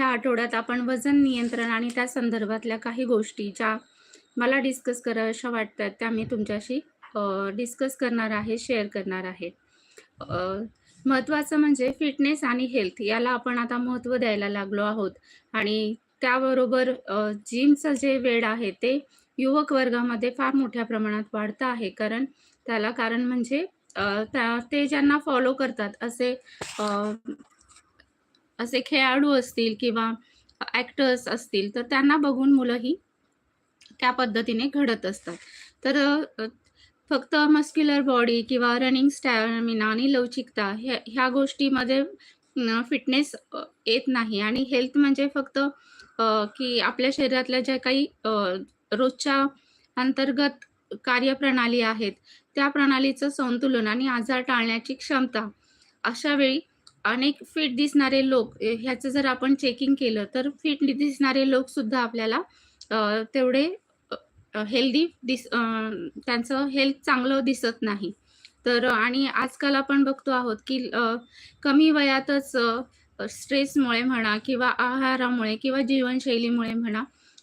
ह्या आठवड्यात आपण वजन नियंत्रण आणि त्या संदर्भातल्या काही गोष्टी ज्या मला डिस्कस कराव्याशा वाटतात त्या मी तुमच्याशी डिस्कस करणार आहे शेअर करणार आहे. महत्त्वाचं म्हणजे फिटनेस आणि हेल्थ याला आपण आता महत्त्व द्यायला लागलो आहोत. आणि त्याबरोबर जिमचं जे वेळ आहे ते युवक वर्गामध्ये फार मोठ्या प्रमाणात वाढतं आहे. कारण त्याला कारण म्हणजे त्या ते ज्यांना फॉलो करतात असे असे खेळाडू असतील किंवा ॲक्टर्स असतील तर त्यांना बघून मुलंही त्या पद्धतीने घडत असतात. तर फक्त मस्क्युलर बॉडी किंवा रनिंग स्टॅमिना आणि लवचिकता ह्या ह्या गोष्टीमध्ये फिटनेस येत नाही. आणि हेल्थ म्हणजे फक्त की आपल्या शरीरातल्या ज्या काही रोजच्या अंतर्गत कार्यप्रणाली आहेत त्या प्रणालीचं संतुलन आणि आजार टाळण्याची क्षमता अशा वेळी अनेक फिट दिसणारे लोक ह्याचं जर आपण चेकिंग केलं तर फिट दिसणारे लोक सुद्धा आपल्याला तेवढे हेल्दी दिस त्यांचं हेल्थ चांगलं दिसत नाही. तर आणि आजकाल आपण बघतो आहोत, की कमी वयातच स्ट्रेसमुळे म्हणा किंवा आहारामुळे किंवा जीवनशैलीमुळे म्हणा,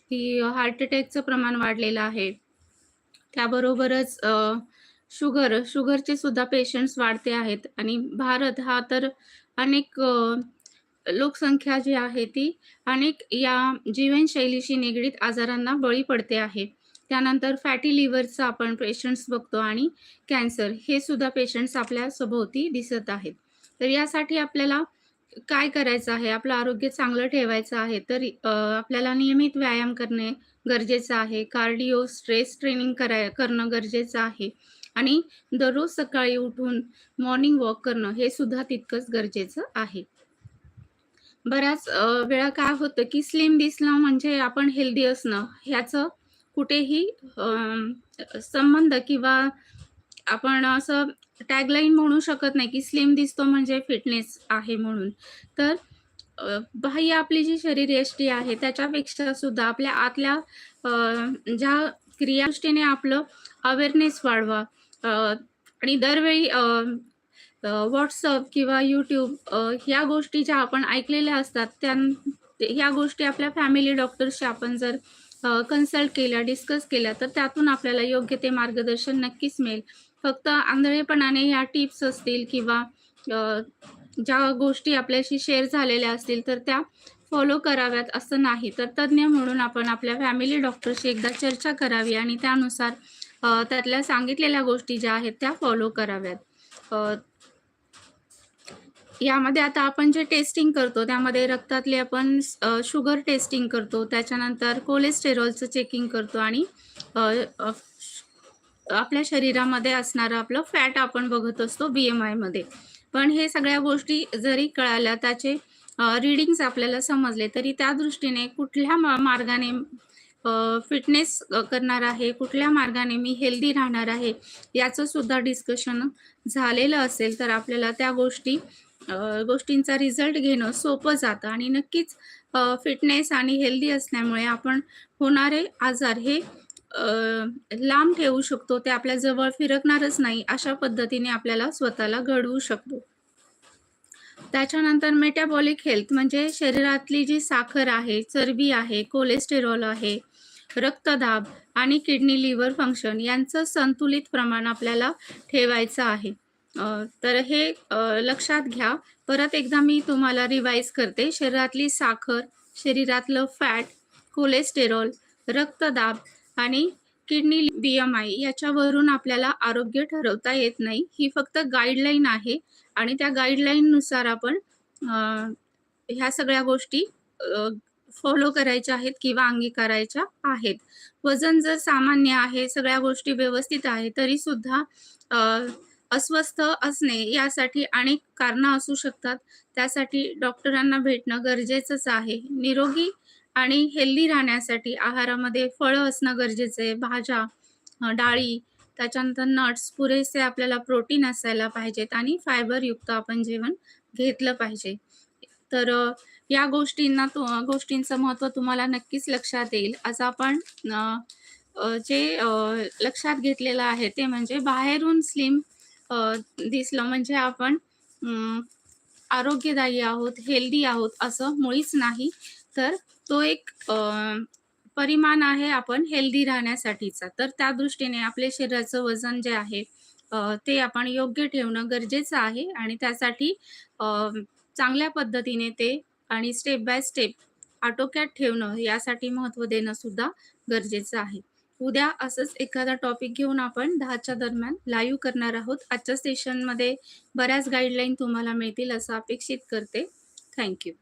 की हार्ट अटॅकचं प्रमाण वाढलेलं आहे. त्याबरोबरच शुगर शुगरचे सुद्धा पेशंट्स वाढते आहेत आणि भारत हा तर अनेक लोकसंख्या जी आहे ती अनेक या जीवनशैलीशी निगडीत आजारांना बळी पडते आहे. त्यानंतर फॅटी लिव्हरचा आपण पेशंट्स बघतो आणि कॅन्सर हे सुद्धा पेशंट्स आपल्या सभोवती दिसत आहेत. तर यासाठी आपल्याला काय करायचं आहे? आपलं आरोग्य चांगलं ठेवायचं आहे तर आपल्याला नियमित व्यायाम करणे गरजेचं आहे. कार्डिओ, स्ट्रेस ट्रेनिंग कराय करणं गरजेचं आहे आणि दररोज सकाळी उठून मॉर्निंग वॉक करणं हे सुद्धा तितकंच गरजेचं आहे. बऱ्याच वेळा काय होतं, की स्लिम दिसणं म्हणजे आपण हेल्दी असणं ह्याचं कुठेही संबंध किंवा आपण असं टॅगलाईन म्हणू शकत नाही, की स्लिम दिसतो म्हणजे फिटनेस आहे म्हणून. तर बाह्य आपली जी शरीरयष्टी आहे त्याच्यापेक्षा सुद्धा आपल्या आतल्या ज्या क्रियादृष्टीने आपलं अवेअरनेस वाढवा आणि दरवेळी व्हॉट्सअप किंवा यूट्यूब ह्या गोष्टी ज्या आपण ऐकलेल्या असतात त्या ह्या गोष्टी आपल्या फॅमिली डॉक्टरशी आपण जर कन्सल्ट केल्या, डिस्कस केल्या तर त्यातून आपल्याला योग्य ते मार्गदर्शन नक्कीच मिळेल. फक्त आंधळेपणाने ह्या टिप्स असतील किंवा ज्या गोष्टी आपल्याशी शेअर झालेल्या असतील तर त्या फॉलो कराव्यात असं नाही. तर तज्ज्ञ म्हणून आपण आपल्या फॅमिली डॉक्टरशी एकदा चर्चा करावी आणि त्यानुसार त्यातल्या सांगितलेल्या गोष्टी ज्या आहेत त्या फॉलो कराव्यात. यामध्ये आता आपण जे टेस्टिंग करतो त्यामध्ये रक्तातली आपण शुगर टेस्टिंग करतो. त्याच्यानंतर कोलेस्टेरॉलचं चेकिंग करतो आणि आपल्या शरीरामध्ये असणारं आपलं फॅट आपण बघत असतो बी-एम-आयमध्ये. पण हे सगळ्या गोष्टी जरी कळाल्या त्याचे अ, रीडिंग्स आपल्याला समजले तरी त्या दृष्टीने कुठल्या मार्गाने फिटनेस करणार आहे, कुठल्या मार्गाने मी हेल्दी राहणार आहे, याचं सुद्धा डिस्कशन झालेलं असेल तर आपल्याला त्या गोष्टी गोष्टींचा रिझल्ट घेणं सोपं जातं आणि नक्कीच फिटनेस आणि हेल्दी असल्यामुळे आपण होणारे आजार हे लांब ठेवू शकतो. ते आपल्या जवळ फिरकणारच नाही, अशा पद्धतीने आपल्याला स्वतःला घडवू शकतो. त्याच्यानंतर मेटाबॉलिक हेल्थ म्हणजे शरीरातली जी साखर आहे, चरबी आहे, कोलेस्टेरॉल आहे, रक्तदाब आणि किडनी लिव्हर फंक्शन यांचं संतुलित प्रमाण आपल्याला ठेवायचं आहे. तर हे लक्षात घ्या. परत एकदा मी तुम्हाला रिवाईज करते. शरीरातली साखर, शरीरातलं फॅट, कोलेस्टेरॉल, रक्तदाब आणि किडनी बी-एम-आय याच्यावरून आपल्याला आरोग्य ठरवता येत नाही. ही फक्त गाईडलाईन आहे आणि त्या गाईडलाईननुसार आपण ह्या सगळ्या गोष्टी फॉलो करायच्या आहेत किंवा अंगीकारायच्या आहेत. वजन जर सामान्य आहे, सगळ्या गोष्टी व्यवस्थित आहे, तरी सुद्धा अस्वस्थ असणे यासाठी अनेक कारणं असू शकतात. त्यासाठी डॉक्टरांना भेटणं गरजेचंच आहे. निरोगी आणि हेल्दी राहण्यासाठी आहारामध्ये फळं असणं गरजेचं आहे. भाज्या, डाळी, त्याच्यानंतर नट्स, पुरेसे आपल्याला प्रोटीन असायला पाहिजेत आणि फायबरयुक्त आपण जेवण घेतलं पाहिजे. तर या गोष्टींना गोष्टींचं महत्त्व तुम्हाला नक्कीच लक्षात येईल. आज आपण जे लक्षात घेतलेलं आहे ते म्हणजे बाहेरून स्लिम दिसलं म्हणजे आपण आरोग्यदायी आहोत हेल्दी आहोत असं मुळीच नाही तर तो एक परिमाण आहे आपण हेल्दी राहण्यासाठीचा तर त्या दृष्टीने आपले शरीराचं वजन जे आहे ते आपण योग्य ठेवणं गरजेचं आहे आणि त्यासाठी चांगल्या पद्धतीने ते आणि स्टेप बाय स्टेप आटोक्यात ठेवणं यासाठी महत्त्व देणं सुद्धा गरजेचं आहे. उद्या असंच एखादा टॉपिक घेऊन आपण 10च्या दरम्यान लाईव्ह करणार आहोत. आजच्या सेशनमध्ये बऱ्याच गाईडलाईन तुम्हाला मिळतील असं अपेक्षित करते. थँक्यू